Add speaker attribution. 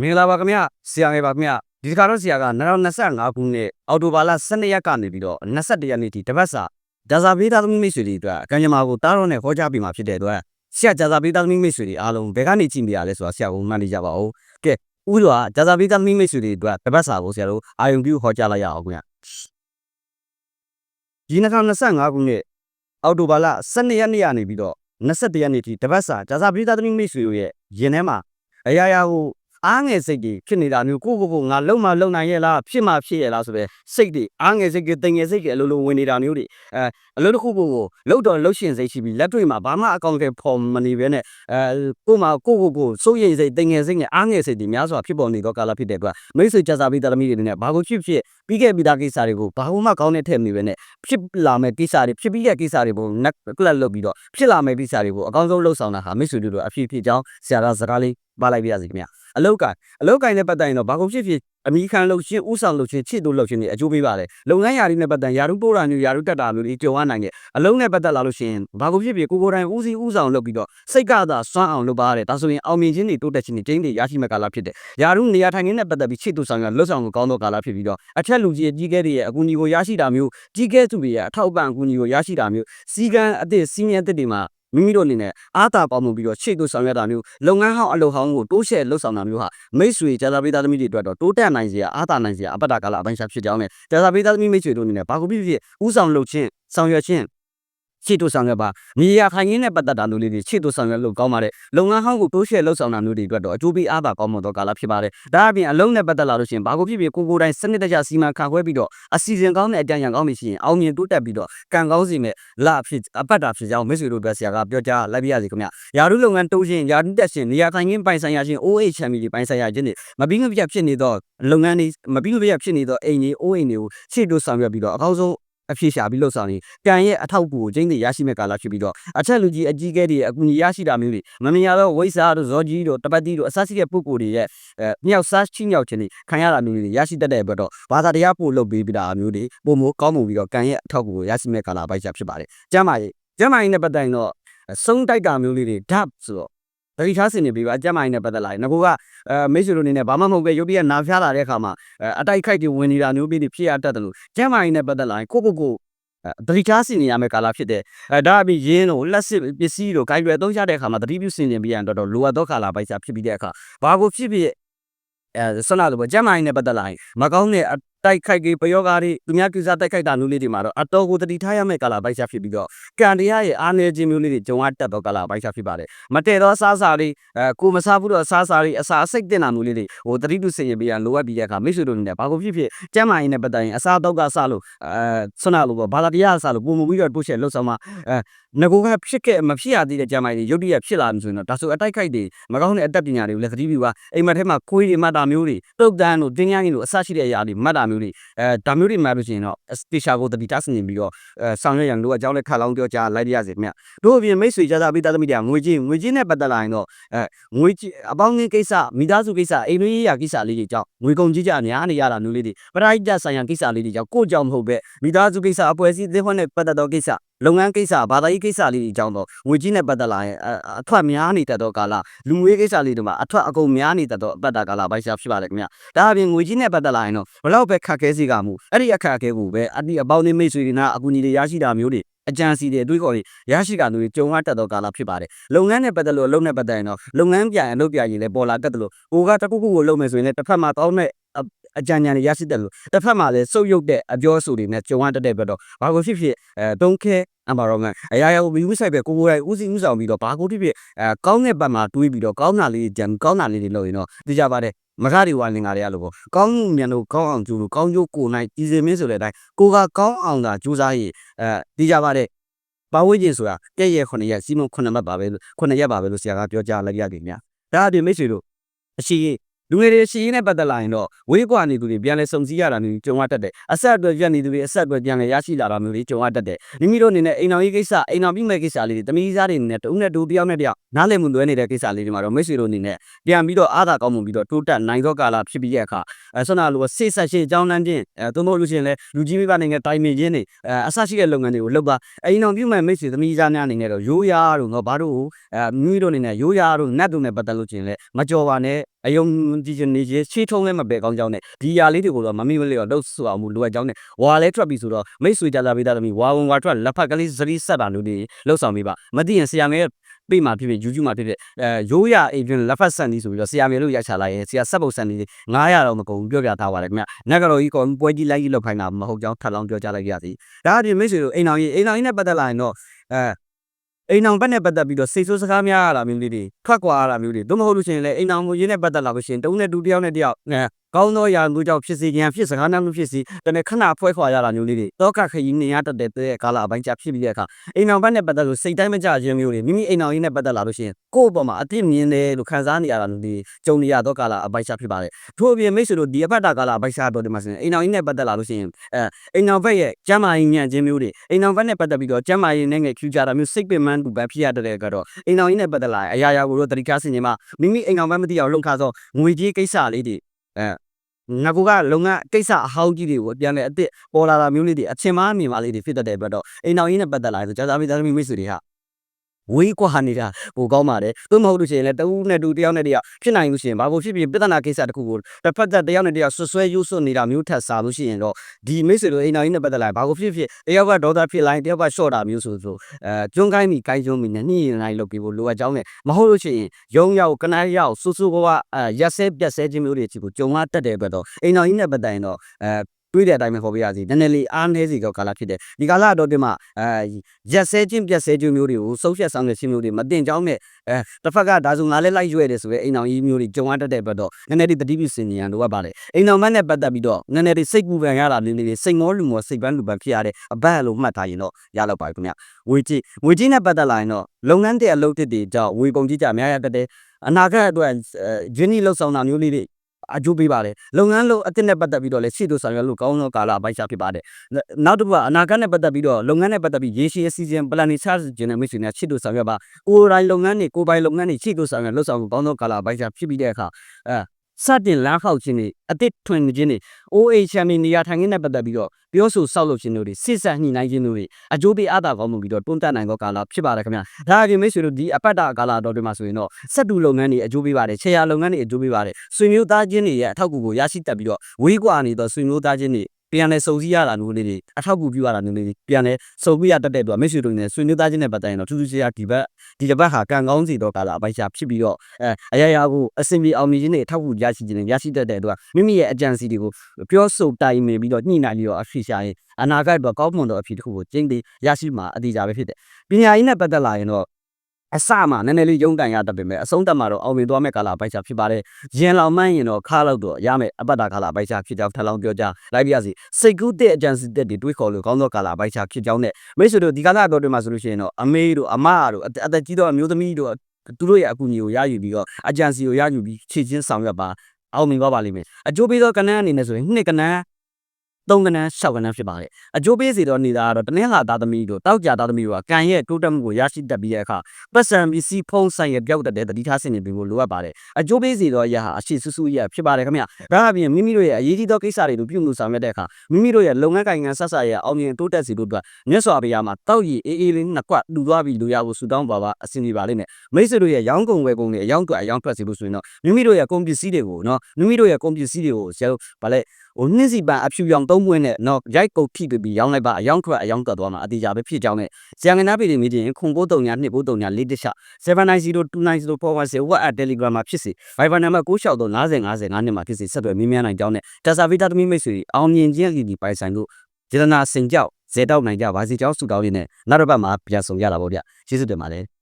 Speaker 1: မင်္ဂလာပါခင်ဗျဆရာငယ်ပါခင်ဗျဒီတစ်ခါတော့ဆရာက2025ခုနှစ်အောက်တိုဘာလ12ရက်ကနေပြီးတော့21ရက်နေ့ထိတပတ်စာဂျာဇာဘေးသားသမီးမိတ်ဆွေတွေအတွက်ကံကြမ္မာကိုတားတော့နဲ့ခေါ်ကြပြီးမှဖြစ်တဲ့အတွက်ဆရာဂျာဇာဘေးသားသမီးမိတ်ဆွေတွေအားလုံးဘယ်ကနေကြည့်နေရလဲဆိုတာဆရာကမှတ်နေကြပါဦးကဲဥစွာဂျာဇာဘေးသားသမီးမိတ်ဆွေတွေအတွက်တပတ်စာကိုဆရာတို့အာယုံပြုခေါ်ကြလိုက်ရအောင်ခင်ဗျဒီ2025ခုနှစ်အောက်တိုဘာလ12ရက်နေ့ကနေပြီးတော့21ရက်နေ့ထိတပတ်စာဂျာဇာဘေးသားသမီးမိတ်ဆွေတို့ရဲ့ရင်ထဲမှာအရာရာကို အားငယ်စိတ်တွေဖြစ်နေတာမျိုးကိုကိုကိုငါလုံမလုံနိုင်ရဲ့လားဖြစ်မှဖြစ်ရဲ့လားဆိုပဲစိတ်တွေအားငယ်စိတ်တွေတင်ငယ်စိတ်တွေအလိုလိုဝင်နေတာမျိုးတွေအဲအလိုတစ်ခုကိုကိုလုံတော်လှုပ်ရှင်စိတ်ရှိပြီးလက်တွေ့မှာဘာမှအကောင့်တွေဖော်မနေဘဲနဲ့အဲကိုမှကိုကိုကိုစိုးရိမ်စိတ်တင်ငယ်စိတ်နဲ့အားငယ်စိတ်တွေများစွာဖြစ်ပေါ်နေတော့ကာလဖြစ်တဲ့အတွက်မိတ်ဆွေကြစားပြီးသားသမီးတွေနဲ့ဘာကိုဖြစ်ဖြစ်ပြီးခဲ့ပြီးသားကိစ္စတွေကိုဘာမှကောင်းတဲ့ထည့်မနေဘဲနဲ့ဖြစ်လာမဲ့ကိစ္စတွေဖြစ်ပြီးတဲ့ကိစ္စတွေကိုနက်ကလတ်လုပ်ပြီးတော့ဖြစ်လာမဲ့ကိစ္စတွေကိုအကောင်းဆုံးလှုပ်ဆောင်တာဟာမိတ်ဆွေတို့တို့အဖြစ်ဖြစ်ကြောင်းဆရာကစကားလေးပါလိုက်ပြရစီခင်ဗျာအလောက်ကိုင်အလောက်ကိုင်နဲ့ပတ်သက်ရင်တော့ဘာကုန်ဖြစ်ဖြစ်အမိခံလို့ရှင်းဥဆောင်လို့ရှင်းချစ်တို့လို့ရှင်းနေအကျိုးပေးပါတယ်လုပ်ငန်းယာရီနဲ့ပတ်သက်ယာရုပိုးတာမျိုးယာရုတက်တာမျိုးဒီကြုံရနိုင်တယ်အလုံးနဲ့ပတ်သက်လာလို့ရှင်းဘာကုန်ဖြစ်ဖြစ်ကိုကိုယ်တိုင်ဦးစီးဥဆောင်လုပ်ပြီးတော့စိတ်ကသာစွမ်းအောင်လုပ်ပါရတယ်ဒါဆိုရင်အောင်မြင်ခြင်းတွေတိုးတက်ခြင်းတွေကျင်းတွေရရှိမဲ့ကာလဖြစ်တယ်ယာရုနေရာထိုင်ခင်းနဲ့ပတ်သက်ပြီးချစ်တို့ဆောင်ရလွတ်ဆောင်လို့ကောင်းသောကာလဖြစ်ပြီးတော့အထက်လူကြီးအကြီးကဲတွေရဲ့အကူအညီကိုရရှိတာမျိုးကြီးကဲသူတွေရဲ့အထောက်အပံ့အကူအညီကိုရရှိတာမျိုးစီကံအသစ်စီးမြဲအသစ်တွေမှာ မိမိတို့အနေနဲ့အားတာပေါင်းမှုပြီးတော့ရှေ့သို့ဆောင်ရွက်တာမျိုးလုပ်ငန်းဟောင်းအလုပ်ဟောင်းကိုတိုးရှဲလှုပ်ဆောင်တာမျိုးဟာမိတ်ဆွေကြာသာပေးသားသမီးတွေအတွက်တော့တိုးတက်နိုင်စရာအားတာနိုင်စရာအပတ္တကာလအပိုင်းခြားဖြစ်ကြောင်းနဲ့ကြာသာပေးသားသမီးမိတ်ဆွေတို့အနေနဲ့ဘာကိုဖြစ်ဖြစ်ဥဆောင်လုပ်ခြင်းဆောင်ရွက်ခြင်း ရှေ့သို့ဆောင်ရွက်ပါမြေယာခိုင်ရင်းနဲ့ပတ်သက်တာမျိုးလေးတွေရှေ့သို့ဆောင်ရွက်လို့ကောင်းပါတယ်လုပ်ငန်းဟောင်းကိုတိုးရှဲလှုပ်ဆောင်တာမျိုးတွေအတွက်တော့အကျိုးပေးအားတာကောင်းမွန်သောကာလဖြစ်ပါတယ်ဒါအပြင်အလုံးနဲ့ပတ်သက်လာလို့ရှိရင်ဘာကိုဖြစ်ဖြစ်ကိုကိုယ်တိုင်စနစ်တကျစီမံခန့်ခွဲပြီးတော့အစီအစဉ်ကောင်းတဲ့အကြံဉာဏ်ကောင်းပြီရှိရင်အောင်မြင်တိုးတက်ပြီးတော့ကံကောင်းစီမဲ့လာဖြစ်အပတ်တာဖြစ်ကြောင်းမိတ်ဆွေတို့အတွက်ဆရာကပြောကြားလိုက်ပြရစီခင်ဗျယာရုလုပ်ငန်းတိုးခြင်းယာရုတက်ခြင်းနေရာထိုင်ခင်းပိုင်ဆိုင်ရခြင်း OH ချမ်းမီတွေပိုင်ဆိုင်ရခြင်းတွေမပြီးမပြတ်ဖြစ်နေသောလုပ်ငန်းတွေမပြီးမပြတ်ဖြစ်နေသောအိမ်တွေအိုးအိမ်တွေကိုရှေ့တိုးဆောင်ရွက်ပြီးတော့အကောင်းဆုံး အဖြစ်ရှာပြီးလှုပ်ဆောင်နေကံရဲ့အထောက်အကူကိုကျင်းနေရရှိမဲ့ကာလဖြစ်ပြီးတော့အထက်လူကြီးအကြီးကဲတွေရဲ့အကူအညီရရှိတာမျိုးတွေမမြင်ရတော့ဝိစာတို့ဇော်ကြီးတို့တပတ်တီတို့အစရှိတဲ့ပုဂ္ဂိုလ်တွေရဲ့အဲမြောက်စားချိမြောက်ခြင်းတွေခံရတာမျိုးတွေရရှိတတ်တဲ့အတွက်တော့ဘာသာတရားပို့လုပ်ပေးပြီးတာမျိုးတွေပုံမိုကောင်းမှုပြီးတော့ကံရဲ့အထောက်အကူကိုရရှိမဲ့ကာလအပိုင်းခြားဖြစ်ပါတယ်ကျမ်းမာရေးကျမ်းမာရေးနဲ့ပတ်သက်ရင်တော့ဆုံးတိုက်တာမျိုးလေးတွေဓာတ်ဆိုတော့ တတိထားစင်နေပြီးပါအကျမ်းမာရေးနဲ့ပတ်သက်လာရင်ငါကအဲမိတ်ဆွေတို့အနေနဲ့ဘာမှမဟုတ်ပဲရုပ်ပြနာဖျားလာတဲ့အခါမှာအဲအတိုက်ခိုက်တွေဝင်နေတာမျိုးပြီးဖြစ်ရတတ်တယ်လို့ကျမ်းမာရေးနဲ့ပတ်သက်လာရင်ကိုကိုကိုအဲတတိထားစင်နေရမယ့်ကာလဖြစ်တဲ့အဲဒါအပြင်ရင်းတို့လက်စစ်ပစ္စည်းတို့ကိုင်ရွယ်သုံးရတဲ့အခါမှာတတိပြုစင်နေပြီးရရင်တော့လိုအပ်သောကာလပိုက်စားဖြစ်ပြီးတဲ့အခါဘာကိုဖြစ်ဖြစ်အဲဆွမ်းလာလို့ပေါ့ကျမ်းမာရေးနဲ့ပတ်သက်လာရင်မကောင်းတဲ့ တိုက်ခိုက်ကြီးပယောဂါတွေသူများကိစ္စတိုက်ခိုက်တာမျိုးလေးတွေမှာတော့အတော်ကိုတတိထားရမယ့်ကာလပိုက်စားဖြစ်ပြီးတော့ကံတရားရဲ့အားနည်းခြင်းမျိုးလေးတွေကြုံရတတ်သောကာလပိုက်စားဖြစ်ပါတယ်မတည့်သောအစားအစာတွေအဲကိုမစားဘူးတော့အစားအစာတွေအစာအစိတ်တင်တာမျိုးလေးတွေဟိုတတိတုစင်ရပြီးရလိုအပ်ပြီးတဲ့အခါမိတ်ဆွေတို့အနေနဲ့ဘာကိုဖြစ်ဖြစ်ကျမ်းမာရေးနဲ့ပတ်သက်ရင်အစားတော့ကစလို့အဲဆွမ်းလာလို့ပေါ့ဘာသာတရားစလို့ပုံမှုပြီးတော့တိုးချက်လှုပ်ဆောင်မှာအဲငကိုကဖြစ်ခဲ့မဖြစ်ရသေးတဲ့ကျမ်းမာရေးရုပ်တရက်ဖြစ်လာမှဆိုရင်တော့ဒါဆိုအတိုက်ခိုက်တွေမကောင်းတဲ့အတတ်ပညာတွေကိုလည်းသတိပြုပါအိမ်မက်ထဲမှာခွေးတွေမှတ်တာမျိုးတွေတုတ်တန်းတို့တင်းရင်းတို့အစရှိတဲ့အရာတွေမှတ်တာမျိုးတွေအဲဒါမျိုးတွေမှတ်လို့ရှိရင်တော့တေချာကိုတတိတဆင်ပြီးတော့အဲဆောင်ရွက်ရန်တို့အကြောင်းလည်းခါလောင်းပြောကြားလိုက်ရစေမြတ်တို့အပြင်မိတ်ဆွေကြစားပြီးသားသမီးတွေကငွေကြီးငွေကြီးနဲ့ပတ်သက်လာရင်တော့အဲငွေကြီးအပေါင်းငင်းကိစ္စမိသားစုကိစ္စအိမ်တွင်းရေးရာကိစ္စလေးတွေကြောင့်ငွေကုန်ကြီးကြများနေရတာမျိုးလေးတွေပရိဒတ်ဆိုင်ရာကိစ္စလေးတွေကြောင့်ကိုကြောင့်မဟုတ်ပဲမိသားစုကိစ္စအပွဲစည်းသင်းဖွဲ့နဲ့ပတ်သက်သောကိစ္စလုပ်ငန်းကိစ္စဘာသာရေးကိစ္စလေးတွေကြောင့်တော့ငွေကြီးနဲ့ပတ်သက်လာရင်အထွက်များနေတတ်သောကာလလူငွေကိစ္စလေးတွေမှာအထွက်အကုန်များနေတတ်သောအပတ်တာကာလပိုက်ရှာဖြစ်ပါလေခင်ဗျဒါအပြင်ငွေကြီးနဲ့ပတ်သက်လာရင်တော့ဘလောက်ပဲခက်ခဲစီကမှုအဲ့ဒီအခက်အခဲကိုပဲအတိအပေါင်းနေမိတ်ဆွေတွေနာအကူအညီတွေရရှိတာမျိုးတွေအကြံစီတွေအတွေးခေါ်တွေရရှိတာမျိုးတွေကြုံရတတ်သောကာလဖြစ်ပါတယ်လုပ်ငန်းနဲ့ပတ်သက်လို့အလုပ်နဲ့ပတ်သက်ရင်တော့လုပ်ငန်းပြန်အလုပ်ပြန်ရင်လည်းပေါ်လာတတ်တယ်လို့ကိုကတခုခုကိုလုပ်မယ်ဆိုရင်လည်းတစ်ဖက်မှာတောင်းတဲ့ အကြံဉာဏ်တွေရရှိတယ်လို့တစ်ဖက်မှာလည်းစုပ်ယုပ်တဲ့အပြောအဆိုတွေနဲ့ကြုံရတတ်တဲ့ဘက်တော့ဘာကိုဖြစ်ဖြစ်အဲတုံးခဲ environment အရာရာကို view site ပဲကိုကိုယ်တိုင်ဦးစီးဦးဆောင်ပြီးတော့ဘာကိုဖြစ်ဖြစ်အဲကောင်းတဲ့ဘက်မှာတွေးပြီးတော့ကောင်းတာလေးကြံကောင်းတာလေးတွေလုပ်ရင်တော့သိကြပါတယ်မခရီဝါလင်္ကာတွေကလို့ပေါ့ကောင်းမှုမြန်လို့ကောင်းအောင်ကြိုးလို့ကောင်းကျိုးကိုနိုင်ကြည်စင်မင်းဆိုတဲ့အတိုင်းကိုကကောင်းအောင်သာကြိုးစားရင်အဲသိကြပါတယ်ပါဝိကျင်ဆိုတာကြက်ရဲ့9ရက်စီမုံ9မှတ်ပါပဲလို့9ရက်ပါပဲလို့ဆရာကပြောကြားလိုက်ရတယ်များဒါအပြင်မိတ်ဆွေတို့အရှိ လူငယ်တွေရှိရင်းနဲ့ပတ်သက်လာရင်တော့ဝေးကွာနေသူတွေပြန်လဲစုံစည်းရတာမျိုးကြုံရတတ်တယ်အဆက်အသွယ်ပြတ်နေသူတွေအဆက်အသွယ်ပြန်လဲရရှိလာတာမျိုးတွေကြုံရတတ်တယ်မိမိတို့အနေနဲ့အိမ်တော်ကြီးကိစ္စအိမ်တော်ပြုမဲ့ကိစ္စလေးတွေတမီးစားတွေအနေနဲ့တဦးနဲ့တူတယောက်နဲ့တယောက်နားလည်မှုလွဲနေတဲ့ကိစ္စလေးတွေမှာတော့မိတ်ဆွေတို့အနေနဲ့ပြန်ပြီးတော့အားသာကောင်းမှုပြီးတော့တိုးတက်နိုင်သောကာလဖြစ်ပြီးတဲ့အခါအဲဆွမ်းနာလိုစိတ်ဆက်ရှင်းအကြောင်းလမ်းချင်းအဲသို့မဟုတ်လို့ရှိရင်လည်းလူကြီးမိဘနိုင်ငံတိုင်ပင်ခြင်းတွေအဲအဆရှိတဲ့လုပ်ငန်းတွေကိုလုပ်ပါအိမ်တော်ပြုမဲ့မိတ်ဆွေသမီးစားများအနေနဲ့တော့ရိုးရာတို့တော့ဘာတို့အဲမိမိတို့အနေနဲ့ရိုးရာတို့နတ်တို့နဲ့ပတ်သက်လို့ချင်းလဲမကြော်ပါနဲ့ အယုံကြည်ချင်နေချင်းချီထုံးလည်းမပယ်ကောင်းကြောင်းနဲ့ဒီຢာလေးတွေကိုတော့မမိမလေးတော့လှုပ်ဆွအောင်မလိုအပ်ကြောင်းနဲ့ဝါလဲထွက်ပြီဆိုတော့မိတ်ဆွေကြစားပေးသားသမီးဝါဝင်ဝါထွက်လက်ဖက်ကလေးစရီးဆက်တာမျိုးတွေလှုပ်ဆောင်ပေးပါမသိရင်ဆရာမဲပြေးမှာဖြစ်ဖြစ် YouTube မှာဖြစ်ဖြစ်အဲရိုးရအိမ်တွင်လက်ဖက်ဆန်ဒီဆိုပြီးတော့ဆရာမဲလို့ရိုက်ချလိုက်ရင်ဆရာဆက်ပုတ်ဆန်ဒီ900တော့မကုန်ဘူးပြောပြထားပါတယ်ခင်ဗျနက်ကတော့ကြီးကောပွဲကြီးလိုက်ကြီးလောက်ခိုင်းတာမဟုတ်ကြောင်းထပ်လောင်းပြောကြလိုက်ရစီဒါအပြင်မိတ်ဆွေတို့အိမ်အောင်ကြီးအိမ်အောင်ကြီးနဲ့ပတ်သက်လာရင်တော့အဲ အိမ်အောင်ဘက်နဲ့ပတ်သက်ပြီးတော့စိတ်ဆိုးစကားများရတာမျိုးလေးတွေထွက်ကွာရတာမျိုးတွေသို့မဟုတ်လို့ရှိရင်လည်းအိမ်အောင်ကိုရင်းနဲ့ပတ်သက်လာလို့ရှိရင်တုံးနဲ့တူတယောက်နဲ့တယောက်အဲ ကောင်းသောရာမျိုးကြောင့်ဖြစ်စေခြင်းဖြစ်စကားနာမျိုးဖြစ်စီတနေ့ခဏဖွဲခွာရတာမျိုးလေးတွေတောကခရီးနေရတတ်တဲ့ကာလအပိုင်းကြာဖြစ်ပြီးတဲ့အခါအိမ်အောင်ဘက်နဲ့ပတ်သက်လို့စိတ်တိုင်းမကြခြင်းမျိုးတွေမိမိအိမ်အောင်ရင်းနဲ့ပတ်သက်လာလို့ရှိရင်ကိုယ့်အပေါ်မှာအတိမြင်တယ်လို့ခံစားနေရတာမျိုးတွေကြုံနေရတော့ကာလအပိုင်းကြာဖြစ်ပါတယ်ထို့အပြင်မိတ်ဆွေတို့ဒီအပတ်တာကာလအပိုင်းကြာတော့ဒီမှာဆိုရင်အိမ်အောင်ရင်းနဲ့ပတ်သက်လာလို့ရှိရင်အဲအိမ်အောင်ဘက်ရဲ့ကျမ်းမာရေးညံ့ခြင်းမျိုးတွေအိမ်အောင်ဘက်နဲ့ပတ်သက်ပြီးတော့ကျမ်းမာရေးနဲ့ငယ် future တာမျိုးစိတ်ပင်ပန်းတူပဲဖြစ်ရတဲ့ကတော့အိမ်အောင်ရင်းနဲ့ပတ်သက်လာအရာရာကိုတော့တတိကားစင်ခြင်းမှာမိမိအိမ်အောင်ဘက်မသိအောင်လုံခါသောငွေကြီးကိစ္စလေးတွေအဲ ငါကလုံငါကိစ္စအဟောင်းကြီးတွေကိုပြန်လဲအစ်စ်ပေါ်လာတာမျိုးလေးတွေအချင်းမားမြင်မာလေးတွေဖြစ်တတ်တဲ့အတွက်တော့အိမ်အောင်ရင်းနဲ့ပတ်သက်လာဆိုကြာသာမိသားသမီးမိတ်ဆွေတွေဟာ ဝေးကွာနေတာပိုကောင်းပါတယ်သို့မဟုတ်လို့ရှိရင်လည်းတဦးနဲ့တူတယောက်နဲ့တယောက်ဖြစ်နိုင်လို့ရှိရင်ဘာကိုဖြစ်ဖြစ်ပြဿနာကိစ္စတစ်ခုကိုတစ်ဖက်သက်တယောက်နဲ့တယောက်ဆွဆွဲယူဆွနေတာမျိုးထက်စားလို့ရှိရင်တော့ဒီမိတ်ဆွေတို့အိမ်အောင်ရင်းနဲ့ပတ်သက်လာဘာကိုဖြစ်ဖြစ်တယောက်ကဒေါသဖြစ်လိုက်တယောက်ကရှော့တာမျိုးဆိုဆိုအဲကျွန်းကိုင်းမိကိုင်းကျွန်းမိနဲ့နှိရင်လိုက်လုပ်ပြီးဖို့လိုအပ်ကြောင်းနဲ့မဟုတ်လို့ရှိရင်ရုံရောက်ကနန်းရောက်ဆူဆူဘဝအဲရက်ဆဲပြက်ဆဲခြင်းမျိုးတွေချီကိုကြုံလာတတ်တဲ့အတွက်တော့အိမ်အောင်ရင်းနဲ့ပတ်သက်ရင်တော့အဲ တွေးတဲ့အတိုင်းပဲခေါ်ပြရစီနည်းနည်းလေးအားနည်းစီကောကာလဖြစ်တယ်ဒီကာလတော့ဒီမှာအဲရက်ဆဲခြင်းပြက်ဆဲခြင်းမျိုးတွေကိုဆုံးဖြတ်ဆောင်ရွက်ခြင်းမျိုးတွေမတင်ကြောင်းနဲ့အဲတစ်ဖက်ကဒါဆိုငါလည်းလိုက်ရွဲ့တယ်ဆိုရဲအိမ်အောင်ကြီးမျိုးတွေကြုံရတတ်တဲ့ဘက်တော့နည်းနည်းလေးတတိပိစင်နေရန်လိုအပ်ပါတယ်အိမ်အောင်မနဲ့ပတ်သက်ပြီးတော့နည်းနည်းလေးစိတ်ပူပန်ရတာလေးလေးစိတ်မောလူမောစိတ်ပန်းလူပန်းဖြစ်ရတဲ့အဘက်လို့မှတ်ထားရင်တော့ရတော့ပါခင်ဗျဝေကြီးဝေကြီးနဲ့ပတ်သက်လာရင်တော့လုပ်ငန်းတဲ့အလုပ်တစ်တွေကြောင့်ဝေကုန်ကြီးကြများရတတ်တဲ့အနာဂတ်အတွက်ဂျင်းနီလှုပ်ဆောင်တာမျိုးလေးတွေ အကျိုးပေးပါတယ်လုပ်ငန်းလို့အစ်စ်နဲ့ပတ်သက်ပြီးတော့လည်းရှေ့တို့ဆောင်ရွက်လို့ကောင်းသောကာလအပိုင်းခြားဖြစ်ပါတယ်နောက်တစ်ခုကအနာဂတ်နဲ့ပတ်သက်ပြီးတော့လုပ်ငန်းနဲ့ပတ်သက်ပြီးရေရှည်အစီအစဉ် planning charge ကျင်တဲ့မိတ်ဆွေများရှေ့တို့ဆောင်ရွက်ပါကိုယ်တိုင်လုပ်ငန်းတွေကိုယ်ပိုင်လုပ်ငန်းတွေရှေ့တို့ဆောင်ရွက်လို့ဆောင်လို့ကောင်းသောကာလအပိုင်းခြားဖြစ်ပြီးတဲ့အခါအဲ စတင်လမ်းခောက်ခြင်းတွေအတစ်ထွင်ခြင်းတွေ OA channel နေရာထိုင်ခင်းနဲ့ပတ်သက်ပြီးတော့ပြောဆိုဆောက်လုပ်ခြင်းတို့တွေစစ်ဆက်ညှိနှိုင်းခြင်းတို့တွေအကျိုးပေးအားသာကောင်းမှုပြီးတော့တွန်းတက်နိုင်သောကာလဖြစ်ပါတယ်ခင်ဗျာဒါအပြင်မိတ်ဆွေတို့ဒီအပတ်တာကာလတော်တွေမှာဆိုရင်တော့စက်တူလုပ်ငန်းတွေအကျိုးပေးပါတယ်ခြေရာလုပ်ငန်းတွေအကျိုးပေးပါတယ်ဆွေမျိုးသားချင်းတွေရဲ့အထောက်အကူကိုရရှိတတ်ပြီးတော့ဝေးကွာနေသောဆွေမျိုးသားချင်းတွေ ပြန်လဲစုံစည်းရတာမျိုးလေးတွေအထောက်အကူပြုရတာမျိုးလေးတွေပြန်လဲစုံပြရတတ်တဲ့အတွက်မိတ်ဆွေတို့နဲ့ဆွေမျိုးသားချင်းနဲ့ပတ်သက်ရင်တော့ထူးထူးခြားခြားဒီဘက်ဒီတစ်ပတ်ဟာကံကောင်းစီတော့ကာလအပိုက်ရှာဖြစ်ပြီးတော့အဲအရာရာကိုအစင်ပြေအောင်မြင်ခြင်းတွေအထောက်အကူရရှိခြင်းတွေရရှိတတ်တဲ့အတွက်မိမိရဲ့အကြံစီတွေကိုပြောဆိုတိုင်ပင်ပြီးတော့ညှိနှိုင်းပြီးတော့အဖြစ်ရှာရင်အနာဂတ်တော့ကောင်းမွန်တော့အဖြစ်တစ်ခုကိုကျင်းသေးရရှိမှာအတိအကျပဲဖြစ်တယ်ပညာရေးနဲ့ပတ်သက်လာရင်တော့ အစမှနည်းနည်းလေးရုံးကန်ရတတ်ပေမဲ့အဆုံးသတ်မှာတော့အောင်မြင်သွားမဲ့ကာလပိုက်ချဖြစ်ပါတယ်။ရင်လောင်မှန်းရင်တော့ခါလောက်တော့ရမယ်အပတ်တာကာလပိုက်ချဖြစ်ကြောင်းထပ်လောင်းပြောကြလိုက်ပြရစီ။စိတ်ကူးတဲ့အကြံစီတက်တွေတွေးခေါ်လို့ကောင်းသောကာလပိုက်ချဖြစ်ကြောင်းနဲ့မိတ်ဆွေတို့ဒီကာလတော့တွေမှာဆိုလို့ရှိရင်တော့အမေတို့အမတို့အသက်ကြီးသောအမျိုးသမီးတို့သူတို့ရဲ့အကူအညီကိုရယူပြီးတော့အကြံစီကိုရယူပြီးခြေချင်းဆောင်ရွက်ပါအောင်မြင်သွားပါလိမ့်မယ်။အကျိုးပေးသောကဏ္ဍအနေနဲ့ဆိုရင်နှစ်ကဏ္ဍ သုံးကဏ္ဍ၆ကဏ္ဍဖြစ်ပါတယ်အကျိုးပေးစီတော့နေတာကတော့တနင်္လာသားသမီးတို့တောက်ကြသားသမီးတို့ကကံရဲ့တိုးတက်မှုကိုရရှိတတ်ပြီးတဲ့အခါပတ်စံပစ္စည်းဖုံးဆိုင်ရဲ့ပြောက်တတ်တဲ့တတိထားစင်နေပြီးလိုအပ်ပါတယ်အကျိုးပေးစီတော့ရဟာအရှိဆူဆူရဖြစ်ပါတယ်ခင်ဗျဒါအပြင်မိမိတို့ရဲ့အရေးကြီးသောကိစ္စတွေကိုပြုမှုဆောင်ရွက်တဲ့အခါမိမိတို့ရဲ့လုပ်ငန်းကိုင်ငံဆက်ဆက်ရဲ့အောင်မြင်တိုးတက်စီတို့အတွက်မြတ်စွာဘုရားမှာတောက်ရည်အေးအေးလေးနှစ်ကွတူသွားပြီးလိုရဖို့ဆူတောင်းပါပါအစီအစဉ်ပါလိမ့်မယ်မိတ်ဆွေတို့ရဲ့ရောင်းကုန်ဝယ်ကုန်တွေအယောင်းတွက်အယောင်းထွက်စီလို့ဆိုရင်တော့မိမိတို့ရဲ့ကုန်ပစ္စည်းတွေကိုနော်မိမိတို့ရဲ့ကုန်ပစ္စည်းတွေကိုဆရာတို့ဗာလဲ ဟိုနှင်းစီပန်အဖြူရောင်သုံးပွင့်နဲ့နော်ရိုက်ကုတ်ထိပြီးပြီးရောင်းလိုက်ပါအယောင်ထွက်အယောင်တက်သွားမှာအတိအကျပဲဖြစ်ကြောင်းနဲ့ဇန်ကနာပြည်နေမိတင်ခွန်ပိုးတုံညာနှစ်ပိုးတုံညာလေးတခြား79029041 WhatsApp Telegram မှာဖြစ်စီ Viber နံပါတ်96395055နှစ်မှာဖြစ်စီဆက်သွယ်မြင်းများနိုင်ကြောင်းနဲ့တဆာဗီတာသမီမိတ်ဆွေအောင်မြင်ခြင်းအကြီးပိုင်ဆိုင်လို့ဂျေဒနာစင်ကြောက်ဇေတောက်နိုင်ကြပါစီကြောင်းဆူတောင်းရင်းနဲ့နောက်တစ်ပတ်မှာပြန်ဆောင်ရတာပေါ့ဗျကျေးဇူးတင်ပါတယ်